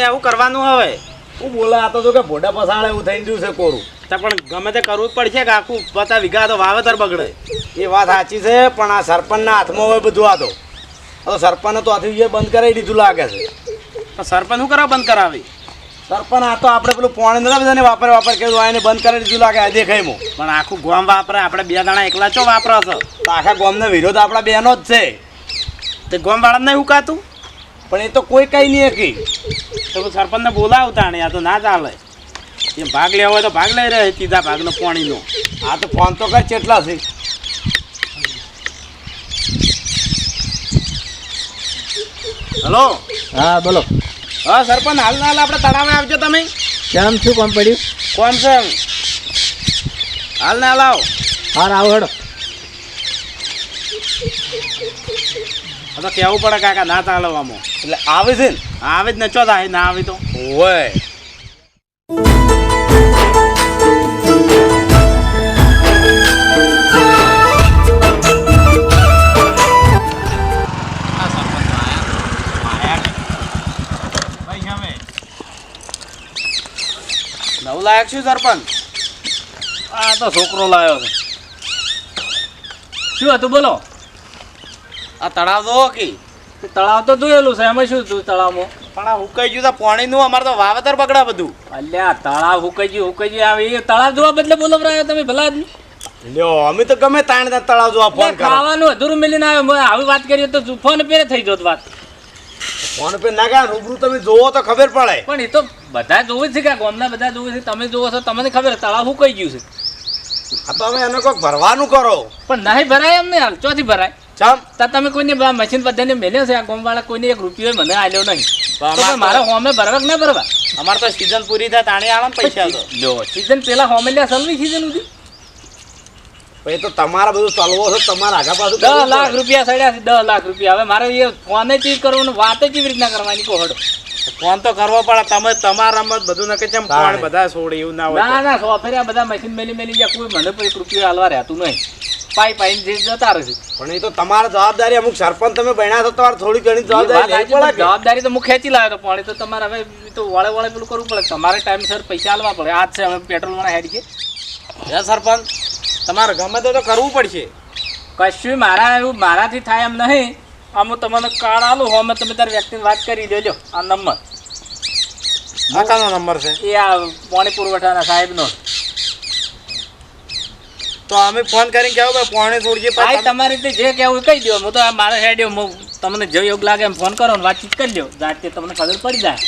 નહીં આવું કરવાનું હવે. હું બોલે આ તો કે ભોડા પસાડે એવું થઈ ગયું છે કોરું. તો પણ ગમે તે કરવું જ પડશે કે આખું પતા વીઘા તો વાવેતર બગડે. એ વાત સાચી છે પણ આ સરપંચના હાથમાં હોય બધું આ તો. તો સરપંચને તો આથી બંધ કરાવી દીધું લાગે છે. સરપંચ શું કરવા બંધ કરાવી? સરપંચ આ તો આપણે પેલું પોણે નતા બધાને વાપર વાપર કર્યું એને બંધ કરી દીધું લાગે આ દેખાય પણ આખું ગોમ વાપરે આપણે બે દાણા એકલા ચો વાપરો છો? તો આખા ગોમનો વિરોધ આપણા બેનો જ છે. તે ગોમ વાળાને નહીં ઉકાતું પણ એ તો કોઈ કઈ નહીં હકી. તો સરપંચને બોલાવતા ને આ તો ના ચાલે. એ ભાગ લેવો હોય તો ભાગ લઈ રહે સીધા ભાગનો પાણીનો. આ તો ફોન તો કર કેટલા છે. હલો? હા બોલો. હા સરપંચ હાલ હાલ આપણે તળાવે આવજો તમે. કેમ છું કોમ પડ્યું? કોણ છે હાલ ને હાલ આવો. હાર આવો હેડો. તો કહેવું પડે કાકા ના ચાલવામાં એટલે આવે છે ને? આવે જ ને ચો થાય ના આવી તો. હોય નવું લાયક છું સરપંચ? આ તો છોકરો લાયો છે. શું હતું બોલો? આ તળાવ તો કે? તળાવ તો જોયેલું છે એમાં શું તું તળાવમાં? પણ આ હુકાઈ ગયું પાણીનું અમારે તો વાવેતર બગડા બધું. અલ્યા તળાવ હુકાઈ ગયું હુકાઈ ગયું આવે એ તળાવ જોવા બદલે બોલો રહ્યા તમે ભલા આદમી. લ્યો અમે તો ગમે તાણ તળાવ જોવા ફોન ખાવાનું અધૂરું મિલીને આવ્યો મેં આવી વાત કરીએ તો ફોન પે થઈ જોત વાત. ફોન પે ના રૂબરૂ તમે જોવો તો ખબર પડે. પણ એ તો બધા જોવે છે કે ગામના બધા જોવે છે તમે જોવો છો તમને ખબર તળાવ હુકાઈ ગયું છે. આ તો અમે એને કોઈક ભરવાનું કરો. પણ નહીં ભરાય એમ નહીં હાલ ચોથી ભરાય. ચમ તમે કોઈને મશીન બધાને મેલ્યો છે આ ગોમવાળા કોઈને એક રૂપિયો મને આલ્યો નહીં. મારે હોમે ભરવા ના ભરવા? અમારે તો સીઝન પૂરી થાય તાણી આલે પૈસા જો સીઝન પેલા હોમે લ્યા સલવી સીઝન સુધી? પછી તો તમારા બધું ચલવો છે તમારા આગા પાછું દસ લાખ રૂપિયા સડ્યા છે દસ લાખ રૂપિયા. હવે મારે એ ફોને ચીજ કરવાનું વાત કેવી રીતના કરવાની કહો ફોન તો કરવો પડે તમે તમારા મત બધું નકે કેમ. ફોન બધા છોડે એવું ના હોય ના. ના સોફેરિયા બધા મશીન મેલી મેલી ગયા કોઈ મને કોઈ એક રૂપિયો હાલવા રહેતું નહીં. પાઈ પાઈ જે જતા રહેશે. પણ એ તો તમારા જવાબદારી અમુક સરપંચ તમે બન્યા છો તમારે થોડી ઘણી જવાબદારી પણ તો હું ખેંચી લાવ્યો તો એ તો તમારે હવે તો વળે વળે પેલું કરવું પડે. તમારે ટાઈમસર પૈસા આલવા પડે. આજ છે હવે પેટ્રોલ વાળા હેડ છે હે સરપંચ તમારે ગમે તો તો કરવું પડશે. કશું મારા એવું મારાથી થાય એમ નહીં. આમ હું તમને કાર્ડ આલું હોમે તમે તારી વ્યક્તિની વાત કરી દેજો. આ નંબર. નંબર છે? એ આ પાણી પુરવઠાના સાહેબનો. તો અમે ફોન કરીને કહેવું ભાઈ પોણે છોડજે ભાઈ તમારી રીતે જે કહેવું કહી દો. હું તો આ મારે હેડ્યો હું તમને જો યોગ લાગે એમ ફોન કરો ને વાતચીત કરી દો જાતે તમને ખબર પડી જાય.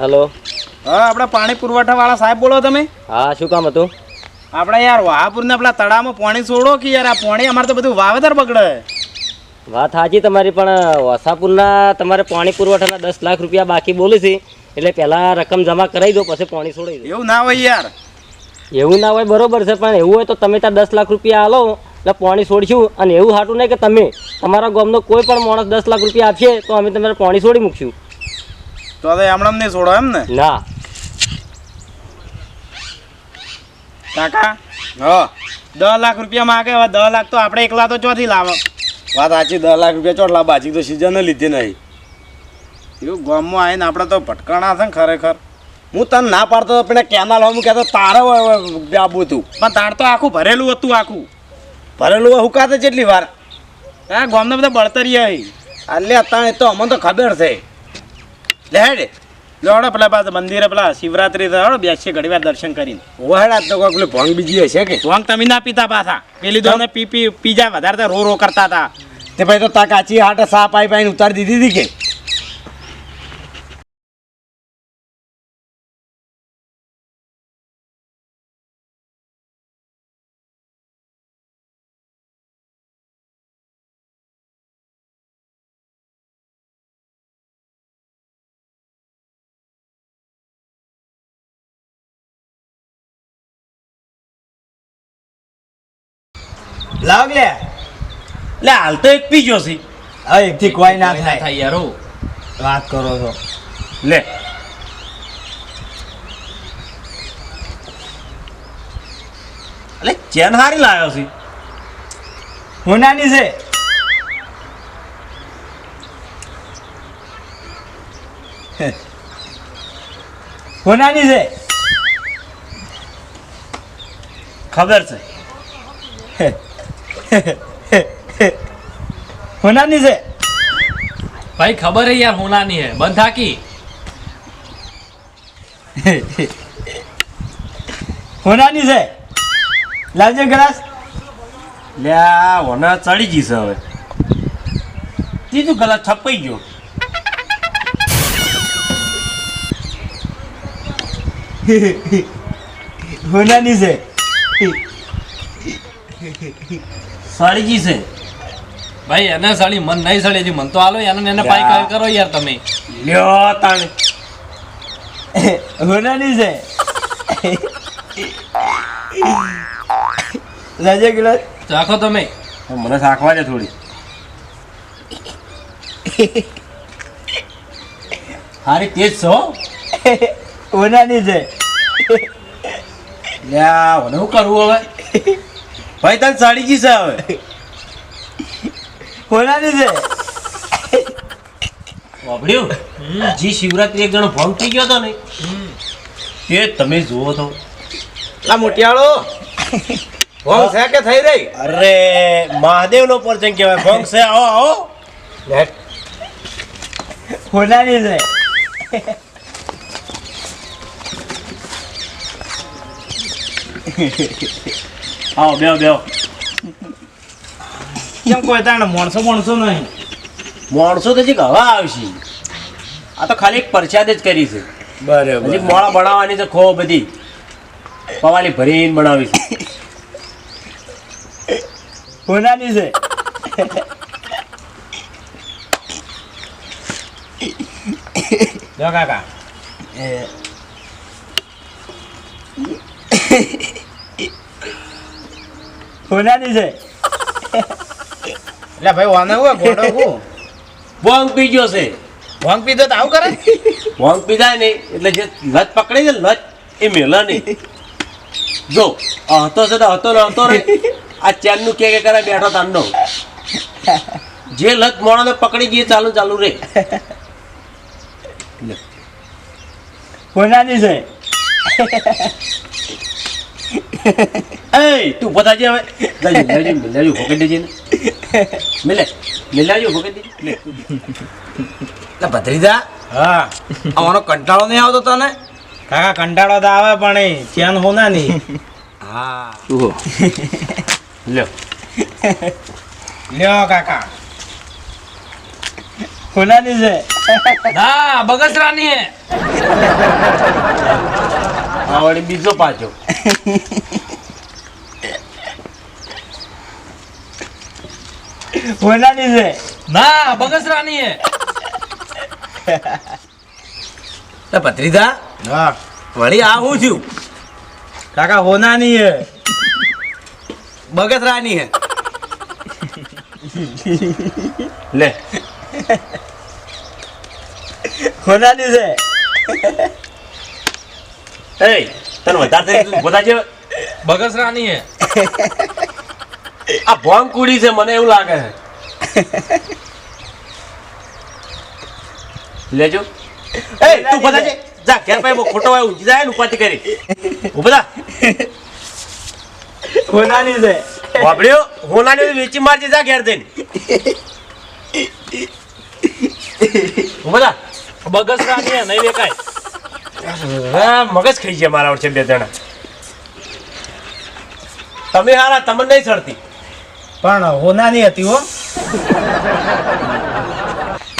હેલો હા આપણે પાણી પુરવઠા વાળા સાહેબ બોલો તમે. હા શું કામ હતું? આપણે યાર વાહાપુરના પેલા તળાવમાં પાણી છોડો કે યાર આ પાણી અમારે તો બધું વાવેતર બગડે. વાત સાચી તમારી પણ વસાપુરના તમારે પાણી પુરવઠાના દસ લાખ રૂપિયા બાકી બોલી છે એટલે પહેલાં રકમ જમા કરાવી દો પછી પાણી છોડી દો. એવું ના હોય યાર. એવું ના હોય બરોબર છે પણ એવું હોય તો તમે ત્યાં દસ લાખ રૂપિયા આલો એટલે પાણી છોડશું અને એવું હાટું નહીં કે તમે તમારા ગામનો કોઈ પણ માણસ દસ લાખ રૂપિયા આપશે તો અમે તમારે પાણી છોડી મૂકશું. તો હવે હમણાં નહીં છોડો એમ ને ના. કાકા? હા. દસ લાખ રૂપિયા માગે હવે દસ લાખ તો આપણે એકલા તો ચોથી લાવો. વાત સાચી દસ લાખ રૂપિયા ચોટલા બાજી તો સીઝન લીધી નહીં. એવું ગામમાં આવીને આપણે તો ભટકાણા છે ને ખરેખર. હું તને ના પાડતો હતો પણ કેનાલ હું કહેતો તારે આબુ હતું. પણ તાર તો આખું ભરેલું હતું આખું. ભરેલું હુકાતે કેટલી વાર. હા ગામના બધા બળતરી આવી. એટલે અત્યારે તો અમને તો ખબર છે. લે હેડ. લોડો પેલા પાછા મંદિરે પેલા શિવરાત્રી થયો બેસીએ ઘડી વાર દર્શન કરીને. ઓહેડા તો કોઈ પેલું ભંગ બીજી હશે કે? ભોંગ તમે ના પીતા પાછા. પેલી તો પી પી પીજા વધારે રો રો કરતા હતા. તે ભાઈ તો તા કાચી હાટે સા પાઈ પાઈને ઉતારી દીધી હતી કે? લાવ લે. એટલે હાલ તો એક પીજો છે. હવે એકથી કોઈ ના થાય. યાર હો. વાત કરો છો. લે. એટલે ચેન હારી લાવ્યો છે. હોનાની છે. હોનાની છે. ખબર છે. હોનાની છે. ભાઈ ખબર હે યાર હોનાની હે. બંધ થાકી. હોનાની છે. લાવજે ગ્લાસ. લે આ વના ચડી ગઈ છે હવે. ત્રીજું ગલા છપાઈ ગયો. હોનાની છે. સડી ગઈ છે. ભાઈ એને સાડી મન નહીં સળી હતી મન તો આલો એને એને પાઈ કાલ કરો યાર તમે. લ્યો તાણ. હોનાની છે. લાવજે ગ્લાસ. ચાખો તમે. મને શાકવા દે થોડી. હારી તેજ છો? હોનાની છે. લ્યા મને શું કરવું હવે? ભાઈ તને સાડી જી છે હવે? કોનાની છે? વાપર્યું? જી શિવરાત્રી એક જણો ભંગ થઈ ગયો હતો ને. એ તમે જુઓ તો. આ મોટિયાળો ભંગ છે કે થઈ રહી? અરે મહાદેવનો પરચંગ કહેવાય. ભંગ છે? આવો આવો. કોનાની છે? આવો બેહો બેહો. કેમ કોઈ તાણે માણસો માણસો નહીં? માણસો તો હજી હવા આવશે. આ તો ખાલી એક પરસાદ જ કરી છે. બરાબર. હજી મોળા બનાવવાની છે ખો બધી પવાલી ભરીને બનાવી છે. કોનાની છે? જો કાકા. હોનાની છે. એટલે ભાઈ વાને હોય ઘોડો હું. ભોંગ પી ગયો છે. ભોંગ પીધો તો આવું કરે? ભોંગ પીધા નહીં એટલે જે લત પકડી છે ને લત એ મેલા નહીં. જો હતો છે તો હતો ને હતો રે આ ચારનું કે કે કરે બેઠો તાંડો. જે લત મોણાને પકડી ગઈ ચાલુ ચાલુ રે કોનાની છે. એ તું બધા જે હવે લેજો લેજો ફોકેટ દેજે ને મિલે મિલાજો ફોકેટ દેજે લે ભત્રીજા હા આવાનો કંટાળો નહીં આવતો તને કાકા કંટાળો તો આવે પણ ચેન હોના નહીં. હા લ્યો લ્યો કાકા. હોનાની છે. ના બગસરાની હે. આ બીજો પાછો. હોનાની છે. ના બગસરાની હે એટલે ભત્રીજા હા. વળી આ હું છું? કાકા હોનાની હે બગસરાની હે. લે. હોનાની છે. એ તને વધારે જે બગસરાની હે. આ ભોંગ કુડી છે મને એવું લાગે છે. લેજો. એ તું બધા જે જા ઘેર પાઈ ખોટો હોય જાય ને ઉપાધિ કરી. બધા હોનાની છે. વાપડ્યો હોનાની વેચી મારજે જા ઘેર જઈને. બધા બગસરાની હે નહીં દેખાય મગજ ખાઈ ગયા મારા વચ્ચે બે જણા. તમે હારા તમને નહીં સડતી પણ હોનાની હતી હો.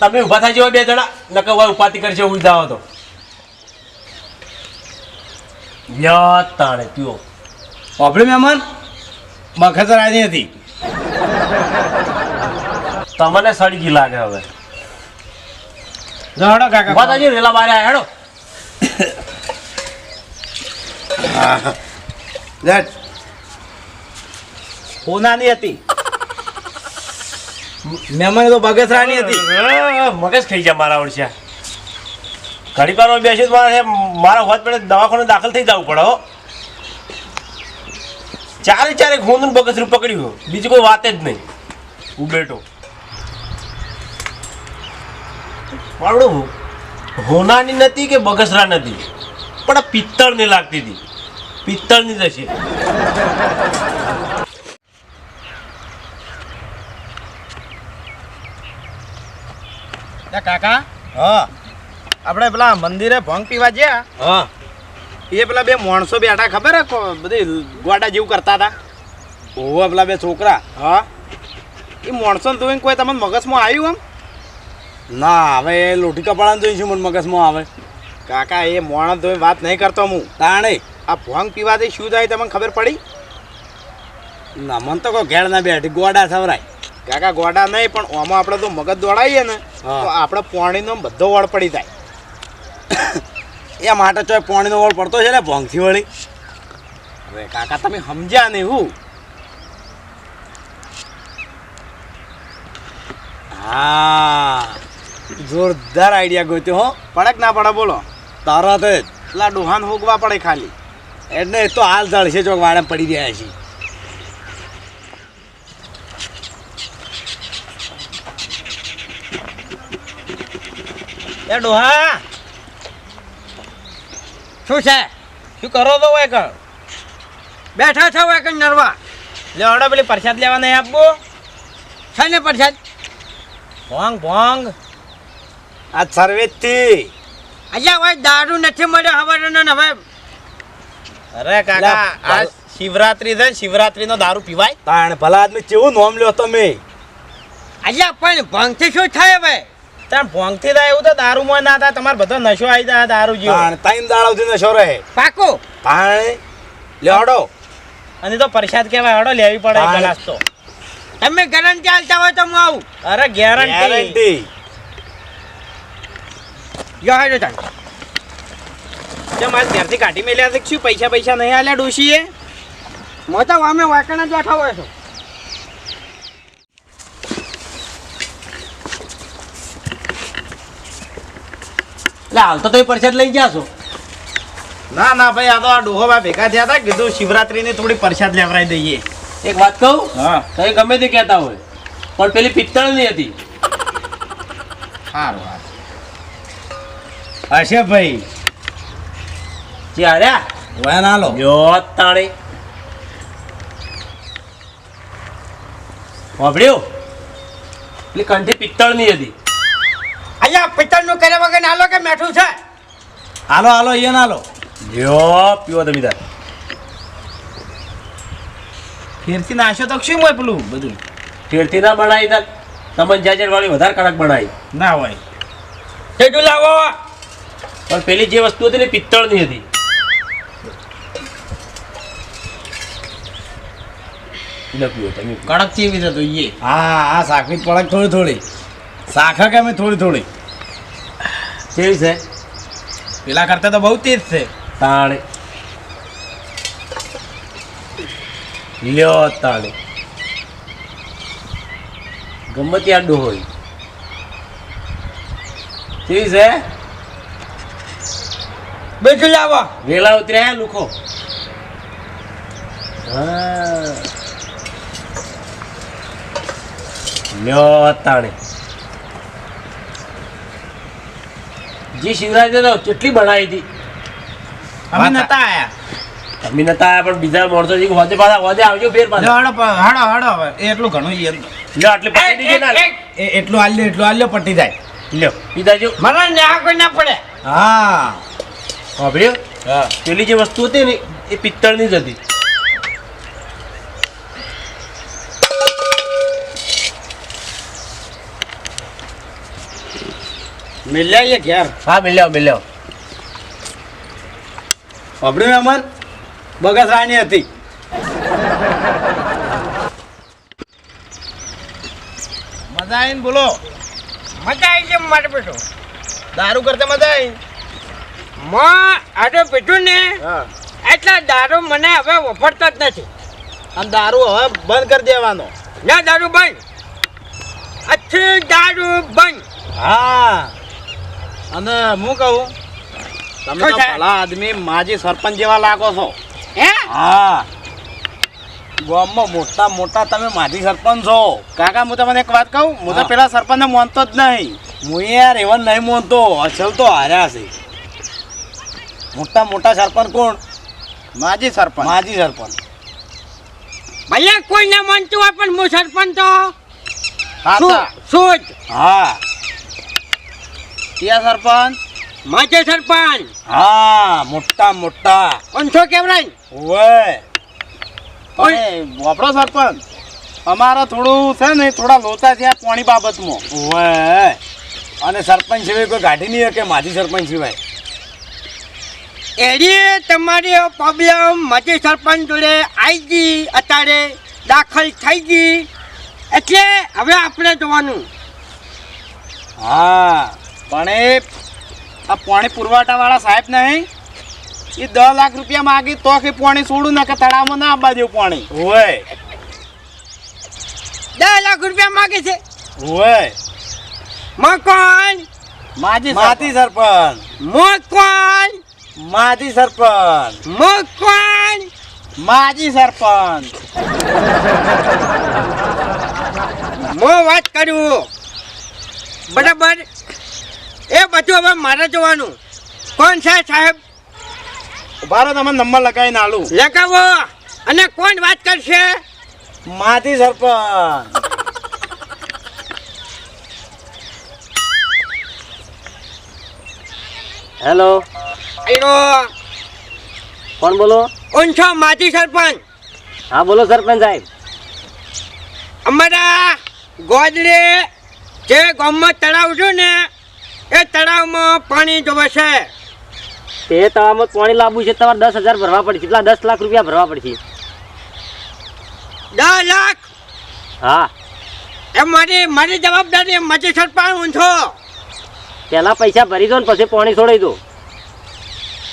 તમે ઊભા થાય જેવા બે જણા નકર હોય ઉપાતી કરશે હું જાઓ તો. યા તાણે પીઓ. આપણે મહેમાન? બખતરાની હતી. તમને સડી ગઈ લાગે હવે? હડો કાકા. ઊભા થાય રેલા બારે આયા હેડો. લેટ હોનાની હતી. મહેમાન તો બગસરાની હતી. મગજ ખાઈ જાય મારા ઓળશે ઘડી પારમાં બેસી મારે મારા હોત પડે દવાખાને દાખલ થઈ જવું પડે, હો. ચારે ચારે ખૂંદનું બગસરું પકડ્યું બીજી કોઈ વાત જ નહીં. હું બેઠો. મારું હોનાની નથી કે બગસરા નથી? પણ આ પિત્તળની લાગતી હતી. પિત્તળની જ હશે. કાકા? હા. આપણે પેલા મંદિરે ભંગ પીવા ગયા. હા. એ પેલા બે માણસો બેઠા ખબર હે? બધી ગોડા જેવું કરતા હતા. ઓવા પેલા બે છોકરા. હા. એ માણસો જોઈને કોઈ તમને મગજમાં આવ્યું એમ? ના હવે એ લોટી કપાળાને જોઈશું મને મગજમાં આવે? કાકા એ માણસ જોઈને વાત નહીં કરતો હું. તાણે? આ ભોંગ પીવાથી શું થાય તમને ખબર પડી? ના મને તો કોઈ ઘેર ના બેઠી. ગોડા સવરાય કાકા ગોડા નહીં પણ આમાં આપણે તો મગજ દોડાવીએ ને તો આપણે પોણીનો બધો વળ પડી જાય. એ માટે ચોય પોણીનો વળ પડતો છે ને ભોંગથી વળી. હવે કાકા તમે સમજ્યા નહીં હું. હા જોરદાર આઈડિયા ગોત્યો હો. પડક ના પડે બોલો. તરત જ. પેલા ડોહાન હોગવા પડે ખાલી. એટલે એ તો હાલ જળશે ચોક વાડે પડી રહ્યા છે. એ ડોહા! શું છે? શું કરો તો હોય કણ બેઠા છો હોય કણ નરવા? લે ઓડો પેલી પ્રસાદ લેવા નહીં આપવો? છે ને પ્રસાદ? ભોંગ ભોંગ. આ સર્વેથી. અલ્યા ભાઈ દારૂ નથી મળ્યો હવે ને હવે. અરે કાકા આ શિવરાત્રી છે શિવરાત્રી નો દારૂ પીવાય? તાણ ભલા આદમી કેવું નોમ લ્યો તમે? અલ્યા પણ ભંગથી શું થાય હવે? તાણ ભોંગથી થાય એવું તો દારૂ માં ના થાય. તમારે બધો નશો આવી જાય દારૂ જેવો ટાઈમ દાડાવથી નશો રહે. પાકો. તાણ લેડો અને તો પ્રસાદ કહેવાય હડો લેવી પડે. ગ્લાસ તો. તમે ગેરંટી આલતા હોય તો હું આવું. અરે ગેરંટી જો હેડો તાન જે મારે ત્યારથી કાઢી મેલ્યા છે શું? પૈસા પૈસા નહીં આલ્યા ડોશીએ? હું તો અમે વાકણા જ બેઠા હોય છો. એટલે હાલ તો તમે પરસાદ લઈ ગયા છો. ના ના ભાઈ આ તો આ ડોહોબા ભેગા થયા હતા કીધું શિવરાત્રીની થોડી પરસાદ લેવડાવી દઈએ. એક વાત કહું? હા. તમે ગમે તે કહેતા હોય પણ પેલી પિત્તળની હતી. સારું સારું હશે ભાઈ. જે વેન આલો યો તાણે. વાપડ્યો પેલી કંઠી પિત્તળની હતી. અલ્યા પિત્તળનું કર્યા વગર નાલો કે મેઠું છે? હાલો હાલો અહીંયા ના લો યો પીવો તમે તાર. ફેરથી નાશો તો શું હોય પેલું બધું? ફેરથી ના બનાવી તાર. તમને જાજર વાળી વધારે કડક બનાવી ના હોય. તેટલું લાવો પણ પેલી જે વસ્તુ હતી ને પિત્તળની હતી. લે પીવો તમે. કડક ચીવી થતું જોઈએ. હા હા સાખી કડક થોડી થોડી. સાખા કે અમે થોડી થોડી? કેવી છે? પેલા કરતા તો બહુ તેજ છે. તાણે. લ્યો તાણે. ગમે ત્યાં હોય. કેવી છે? બીજું લાવો વેલા ઉતર્યા લુખો. હા. લ્યો તાણે. જે શિવરાજ તો કેટલી બનાવી હતી. અમે નતા આયા. તમે નતા આયા પણ બીજા માણસો છે હોદે પાછા હોજે આવજો ફેર પાછા. હડો હાડો હડો હડો હવે એ એટલું ઘણું ઈ એમ. લ્યો આટલી પટી દીજે ના. એ. એટલું આલ્યો એટલું આલ્યો પટી જાય. લ્યો પીધા જો. મને ન્યા કોઈ ના પડે. હા. હા. પેલી જે વસ્તુ હતી ને એ પિત્તળની જ હતી. મિલ્યા ઘેર હા મિલ્યાવ મિલ્યાવ અબડ્યું અમર બગસરાની હતી. મજા આવીને બોલો. મજા આવી છે મારે બેઠો દારૂ કરતા મજા આવી? માં આટો પીધું ને. હા. એટલા દારૂ મને હવે વફરતો જ નથી. અને દારૂ હવે બંધ કરી દેવાનો. ના દારૂ બંધ. અચ્છી દારૂ બંધ. હા. અને હું કહું તમે તો ભલા આદમી માજી સરપંચ જેવા લાગો છો. હે? હા. ગામમાં મોટા મોટા તમે માજી સરપંચ છો. કાકા હું તમને એક વાત કહું? હું તો. પેલા સરપંચને માનતો જ નહીં. હું યાર એવા નહીં માનતો. અસલ તો હાર્યા છે. મોટા મોટા સરપંચ કોણ? માજી સરપંચ. માજી સરપંચ. ભલે કોઈ ના માનતું હોય પણ હું સરપંચ તો. હા. ક્યાં સરપંચ? માચે સરપંચ? હા મોટા મોટા. પંચો કેવરાય? ઓય. પણ વાપરો સરપંચ. અમારે થોડું છે ને થોડા છે આ પાણી બાબતમાં. ઓય અને સરપંચ સિવાય કોઈ ગાડી નહીં કે માજી સરપંચ સિવાય. એડી તમારી પ્રોબ્લેમ માજી સરપંચ જોડે આવી ગઈ અત્યારે દાખલ થઈ ગઈ. એટલે હવે આપણે જોવાનું. હા. પણ એ આ પાણી પુરવઠા વાળા સાહેબ નહીં. એ દસ લાખ રૂપિયા માગી તો કે પાણી છોડું ના કે તળાવમાં ના આવવા દેવું પાણી. હોય દસ લાખ રૂપિયા માગે છે. ઓય મકાન. માજી માતી સરપંચ. મકાન. માજી સરપંચ. મકાન. માજી સરપંચ. મો વાત કરું. બરાબર? એ બધું હવે મારે જોવાનું. કોણ છે સાહેબ? ઊભા રહો તમે નંબર લગાવીને આલું. લગાવો. અને કોણ વાત કરશે? માથી સરપંચ. હેલો. આયો કોણ બોલો? કોણ છો માજી સરપંચ? હા બોલો સરપંચ સાહેબ. અમારા ગોદડે જે ગામમાં તળાવ છું ને એ તળાવમાં પાણી જોવે છે. તે તળાવમાં પાણી લાવવું છે તમારે દસ હજાર ભરવા પડશે. કેટલા? દસ લાખ રૂપિયા ભરવા પડશે. દસ લાખ? હા. એ મારી મારી જવાબદારી મજે સરપંચ હું છો. પેલા પૈસા ભરી દો ને પછી પાણી છોડી દો.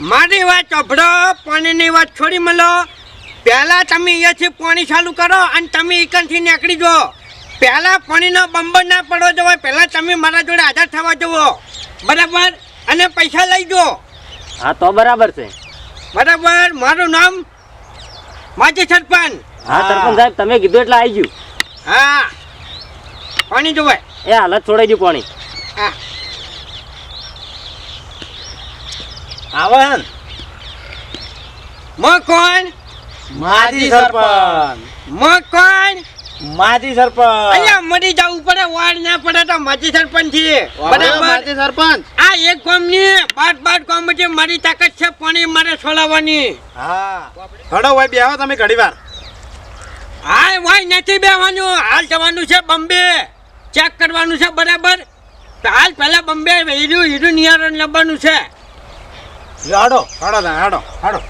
મારી વાત ચોભડો પાણીની વાત છોડી મળો પહેલા તમે અહીંયાથી પાણી ચાલુ કરો અને તમે એકનથી નીકળી જો પહેલા પાણીનો બંબર ના પડવો જવો પહેલા તમે મારા જોડે હાજર થવા જવો બરાબર? અને પૈસા લઈ જો હા તો બરાબર છે. બરાબર? મારું નામ માજી સરપંચ. હા સરપંચ સાહેબ તમે કીધું એટલે આવી ગયું. હા. પાણી જોવે. એ હાલત છોડાઈ ગયું પાણી. હા. આવે હે ને? મો કોણ? માજી સરપંચ. મ કોણ? માજી સરપંચ. અહીંયા મરી જવું પડે વાળ ના પડે તો માજી સરપંચ છે બરાબર? માજી સરપંચ. આ એક કોમની બાટ બાટ કોમ છે મારી તાકાત છે પાણી મારે છોડાવવાની. હા. ઘડો ભાઈ બેહો તમે ઘડી વાર. હાય વાય નથી બેવાનું હાલ જવાનું છે બોમ્બે ચેક કરવાનું છે બરાબર? હાલ પહેલા બોમ્બે હીરું હીરું નિયારણ લાવવાનું છે હાડો હાડો હાડો હાડો.